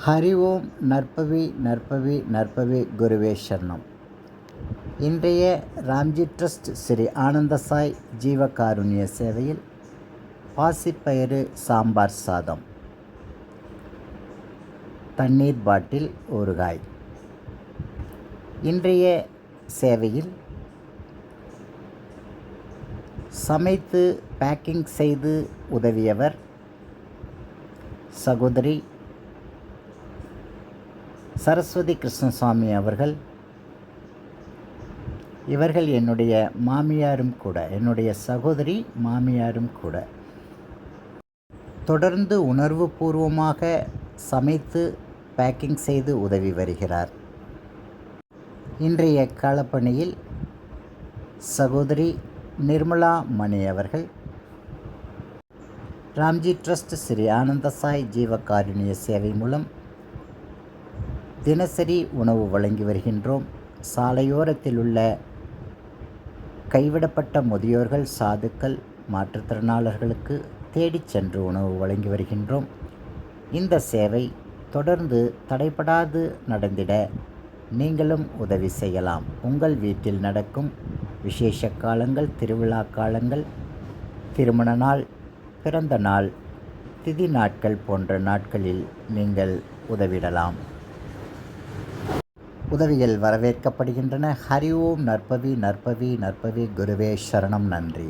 ஹரி ஓம் நற்பவி நற்பவி நற்பவி குருவே சரணம். இன்றைய ராம்ஜி ட்ரஸ்ட் ஸ்ரீ ஆனந்தசாய் ஜீவகாருண்ய சேவையில் பாசிப்பயிறு சாம்பார் சாதம். தண்ணீர் பாட்டில் ஊறுகாய் இன்றைய சேவையில் சமைத்து பேக்கிங் செய்து உதவியவர் சகோதரி சரஸ்வதி கிருஷ்ணசாமி அவர்கள் இவர்கள் என்னுடைய மாமியாரும் கூட என்னுடைய சகோதரி மாமியாரும் கூட தொடர்ந்து உணர்வுபூர்வமாக சமைத்து பேக்கிங் செய்து உதவி வருகிறார். இன்றைய களப்பணியில் சகோதரி நிர்மலா மணி அவர்கள் ராம்ஜி ட்ரஸ்ட் ஸ்ரீ ஆனந்தசாய் ஜீவகாருண்ய சேவை மூலம் தினசரி உணவு வழங்கி வருகின்றோம். சாலையோரத்தில் உள்ள கைவிடப்பட்ட முதியோர்கள் சாதுக்கள் மாற்றுத்திறனாளர்களுக்கு தேடிச் சென்று உணவு வழங்கி வருகின்றோம். இந்த சேவை தொடர்ந்து தடைபடாது நடந்திட நீங்களும் உதவி செய்யலாம். உங்கள் வீட்டில் நடக்கும் விசேஷ காலங்கள் திருவிழா காலங்கள் திருமண நாள் பிறந்த நாள் திதி நாட்கள் போன்ற நாட்களில் நீங்கள் உதவிடலாம். உதவிகள் வரவேற்கப்படுகின்றன. ஹரி ஓம் நற்பவி நற்பவி நற்பவி குருவே சரணம் நன்றி.